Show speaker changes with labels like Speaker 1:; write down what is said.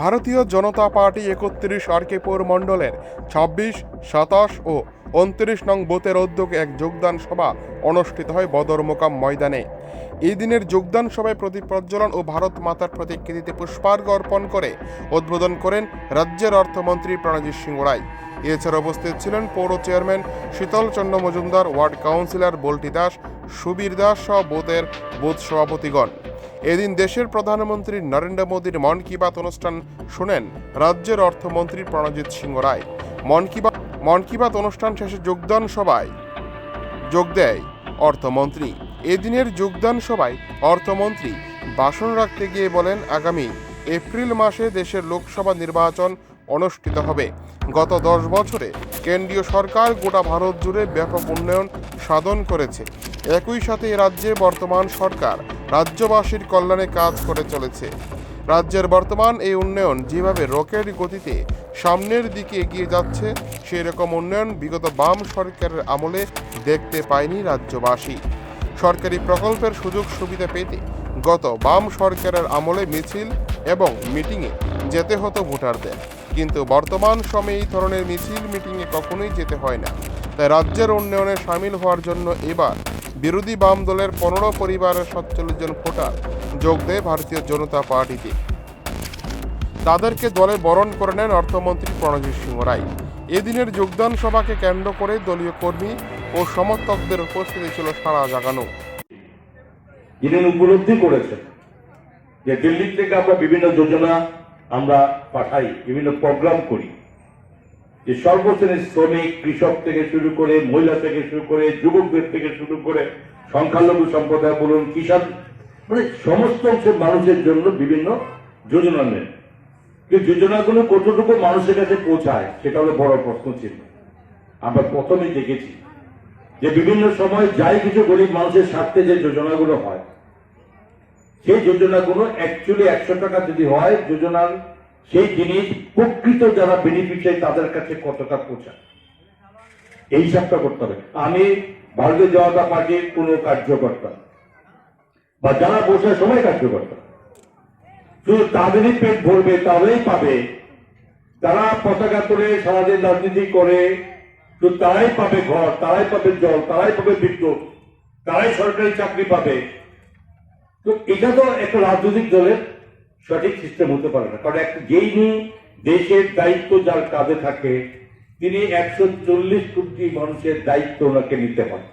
Speaker 1: ভারতীয় জনতা পার্টি একত্রিশ আরকেপুর মণ্ডলের ছাব্বিশ, সাতাশ ও উনত্রিশ নং বোতের উদ্যোগে এক যোগদান সভা অনুষ্ঠিত হয় বদরমোকাম ময়দানে। এই দিনের যোগদান সভায় প্রদীপ প্রজ্বলন ও ভারত মাতার প্রতিকৃতিতে পুষ্পার্ঘ অর্পণ করে উদ্বোধন করেন রাজ্যের অর্থমন্ত্রী প্রণজিৎ সিংহ রায়। এছাড়া উপস্থিত ছিলেন পৌর chairman Shital Chandra Majumdar, ward councillor Bolti Das, Subir Das সহ বুথের বোধ সভাপতিগণ। এদিন দেশের প্রধানমন্ত্রী নরেন্দ্র মোদীর মন কি বাত অনুষ্ঠান শুনেন রাজ্যের অর্থমন্ত্রী প্রণজিৎ সিংহ রায়। মন কি বাত মন কি বাত অনুষ্ঠান শেষে যোগদান সভায় যোগ দেয় অর্থমন্ত্রী। এদিনের যোগদান সভায় অর্থমন্ত্রী ভাষণ রাখতে গিয়ে বলেন, আগামী এপ্রিল মাসে দেশের লোকসভা নির্বাচন অনুষ্ঠিত হবে। গত দশ বছরে কেন্দ্রীয় সরকার গোটা ভারত জুড়ে ব্যাপক উন্নয়ন সাধন করেছে। একই সাথে রাজ্যে বর্তমান সরকার রাজ্যবাসীর কল্যাণে কাজ করে চলেছে। রাজ্যের বর্তমান এই উন্নয়ন যেভাবে রকেট গতিতে সামনের দিকে এগিয়ে যাচ্ছে সেই রকম উন্নয়ন বিগত বাম সরকারের আমলে দেখতে পায়নি রাজ্যবাসী। সরকারি প্রকল্পের সুযোগ সুবিধা পেতে গত বাম সরকারের আমলে মিছিল এবং মিটিংয়ে যেতে হতো ভোটারদের। কিন্তু বর্তমান সময়ে এই ধরনের মিছিল, মিটিংয়ে কখনোই যেতে হয় না। তাই রাজ্যের উন্নয়নে সামিল হওয়ার জন্য এবার বিরোধী বাম দলের পনেরো পরিবারের সাতচল্লিশ জন ভোটার যোগ দেয় ভারতীয় জনতা পার্টিতে। তাদেরকে দলে বরণ করে নেন অর্থমন্ত্রী প্রণজিৎ সিংহ রায়। এদিনের যোগদান সভাকে কেন্দ্র করে দলীয় কর্মী ও সমর্থকদের উপস্থিতি ছিল সারা জাগানো।
Speaker 2: উপলব্ধি করেছেন যে দিল্লি থেকে আমরা বিভিন্ন যোজনা আমরা পাঠাই, বিভিন্ন প্রোগ্রাম করি। যে সর্বশ্রেণীর শ্রমিক, কৃষক থেকে শুরু করে, মহিলা থেকে শুরু করে, যুবকদের থেকে শুরু করে, সংখ্যালঘু সম্প্রদায় বলুন কিষাণ মানে সমস্ত অংশের মানুষের জন্য বিভিন্ন যোজনা নেন। যোজনাগুলো কতটুকু মানুষের কাছে পৌঁছায়, সেটা হলো বড় প্রশ্ন ছিল আমরা প্রথমেই দেখেছি যে বিভিন্ন সময় যাই কিছু গরিব মানুষের স্বার্থে যে যোজনাগুলো হয়, সেই যোজনাগুলো অ্যাকচুয়ালি একশো টাকা যদি হয়, যোজনার সেই জিনিস প্রকৃত যারা বেনিফিশিয়ারি তাদের কাছে কতটা পৌঁছায়? এই হিসাবটা করতে হবে। আমি ভারতীয় জনতা পার্টির কোন কার্যকর্তা বা যারা বসে সময় কার্যকর্তা। শুধু তাদেরই পেট ভরবে, তাদেরই পাবে। তারা পতাকা তুলে সারাদিন রাজনীতি করে শুধু তারাই পাবে ঘর, তারাই পাবে জল, তারাই পাবে বিদ্যুৎ, তারাই সরকারি চাকরি পাবে। তো এটা তো একটা রাজনৈতিক দলের সঠিক সিস্টেম হতে পারে না। কারণ একটা যেই দেশের দায়িত্ব যার কাজে থাকে, তিনি একশো চল্লিশ কোটি মানুষের দায়িত্ব ওনাকে নিতে হয়।